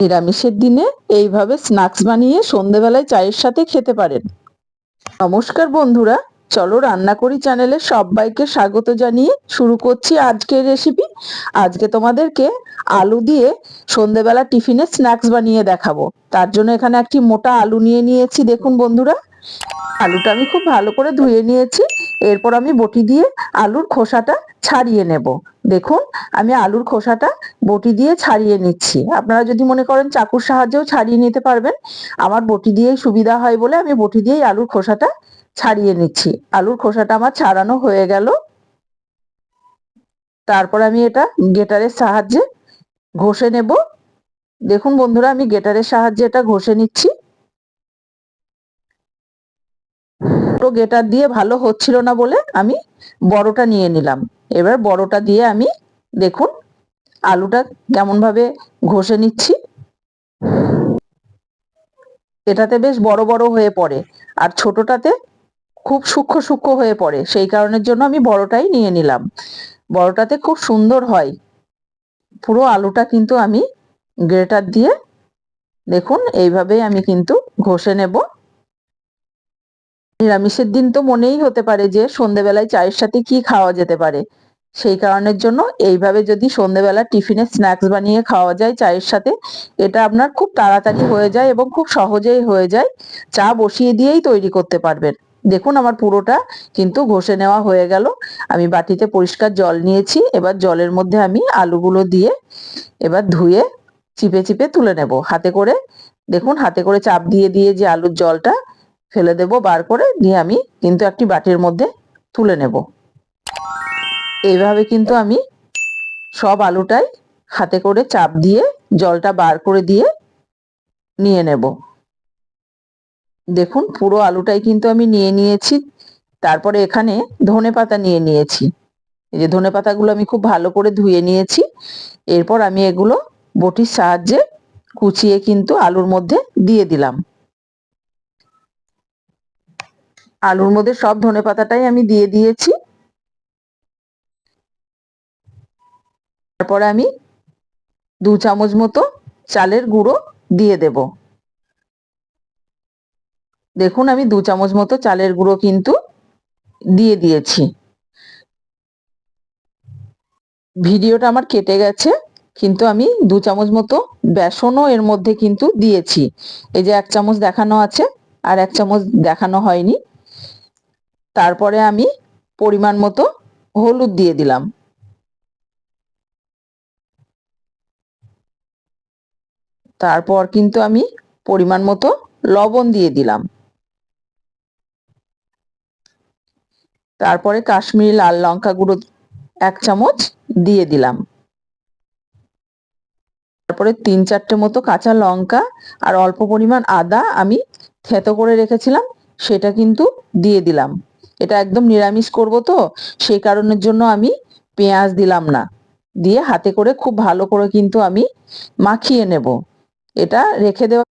নিরামিষের দিনে এইভাবে স্ন্যাক্স বানিয়ে সন্ধেবেলায় চায়ের সাথে খেতে পারেন। নমস্কার বন্ধুরা, চলো রান্না করি চ্যানেলে সবাইকে স্বাগত জানিয়ে শুরু করছি আজকের রেসিপি আজকে তোমাদেরকে আলু দিয়ে সন্ধেবেলা টিফিনে স্ন্যাক্স বানিয়ে দেখাবো। তার জন্য এখানে একটি মোটা আলু নিয়ে নিয়েছি, দেখুন বন্ধুরা। আলুটা আমি খুব ভালো করে ধুয়ে নিয়েছি। এরপর আমি বটি দিয়ে আলুর খোসাটা ছাড়িয়ে নেব। দেখুন, আমি আলুর খোসাটা বটি দিয়ে ছাড়িয়ে নিচ্ছি। আপনারা যদি মনে করেন চাকুর সাহায্যেও ছাড়িয়ে নিতে পারবেন, আমার বটি দিয়েই সুবিধা হয় বলে আমি বটি দিয়েই আলুর খোসাটা ছাড়িয়ে নিচ্ছি। আলুর খোসাটা আমার ছাড়ানো হয়ে গেল। তারপর আমি এটা গেটারের সাহায্যে ঘষে নেব। দেখুন বন্ধুরা, আমি গেটারের সাহায্যে এটা ঘষে নিচ্ছি। গেটার দিয়ে ভালো হচ্ছিল না বলে আমি বড়টা নিয়ে নিলাম। এবার বড়টা দিয়ে আমি দেখুন আলুটা কেমন ভাবে ঘষে নিচ্ছি। এটাতে বেশ বড় বড় হয়ে পড়ে আর ছোটটাতে খুব সূক্ষ্ম সূক্ষ্ম হয়ে পড়ে, সেই কারণের জন্য আমি বড়টাই নিয়ে নিলাম। বড়টাতে খুব সুন্দর হয়। পুরো আলুটা কিন্তু আমি গ্রেটার দিয়ে দেখুন এইভাবেই আমি কিন্তু ঘষে নেব। নিরামিষের দিন তো মনেই হতে পারে যে সন্ধেবেলায় চায়ের সাথে কি খাওয়া যেতে পারে। সেই কারণের জন্য এইভাবে যদি সন্ধেবেলা টিফিনে স্ন্যাক্স বানিয়ে খাওয়া যায় চায়ের সাথে, এটা আপনার খুব তাড়াতাড়ি হয়ে যায় এবং খুব সহজেই হয়ে যায়। চা বসিয়ে দিয়েই তৈরি করতে পারবেন। দেখুন আমার পুরোটা কিন্তু ঘষে নেওয়া হয়ে গেল। আমি বাটিতে পরিষ্কার জল নিয়েছি, এবার জলের মধ্যে আমি আলুগুলো দিয়ে এবার ধুয়ে চিপে চিপে তুলে নেব। হাতে করে, দেখুন হাতে করে চাপ দিয়ে দিয়ে যে আলুর জলটা ফেলে দেব, বার করে দিয়ে আমি কিন্তু একটি বাটির মধ্যে তুলে নেব। এইভাবে কিন্তু আমি সব আলুটাই হাতে করে চাপ দিয়ে জলটা বার করে দিয়ে নিয়ে নেব। দেখুন, পুরো আলুটাই কিন্তু আমি নিয়ে নিয়েছি। তারপরে এখানে ধনে পাতা নিয়ে নিয়েছি। এই যে ধনে পাতাগুলো আমি খুব ভালো করে ধুয়ে নিয়েছি। এরপর আমি এগুলো বটির সাহায্যে কুচিয়ে কিন্তু আলুর মধ্যে দিয়ে দিলাম। আলুর মধ্যে সব ধনে পাতাটাই আমি দিয়ে দিয়েছি। তারপরে আমি দু চামচ মতো চালের গুঁড়ো দিয়ে দেব। দেখুন, আমি দু চামচ মতো চালের গুঁড়ো কিন্তু দিয়ে দিয়েছি। ভিডিওটা আমার কেটে গেছে, কিন্তু আমি দু চামচ মতো বেসনও এর মধ্যে কিন্তু দিয়েছি। এই যে এক চামচ দেখানো আছে, আর এক চামচ দেখানো হয়নি। তারপরে আমি পরিমাণ মতো হলুদ দিয়ে দিলাম। তারপর কিন্তু আমি পরিমাণ মতো লবণ দিয়ে দিলাম। তারপরে কাশ্মীরি লাল লঙ্কা গুঁড়ো এক চামচ দিয়ে দিলাম। তারপরে তিন চারটে মতো কাঁচা লঙ্কা আর অল্প পরিমাণ আদা আমি থেতো করে রেখেছিলাম, সেটা কিন্তু দিয়ে দিলাম। এটা একদম নিরামিষ করব তো, সেই কারণের জন্য আমি পেঁয়াজ দিলাম না। দিয়ে হাতে করে খুব ভালো করে কিন্তু আমি মাখিয়ে নেব। এটা রেখে দেওয়া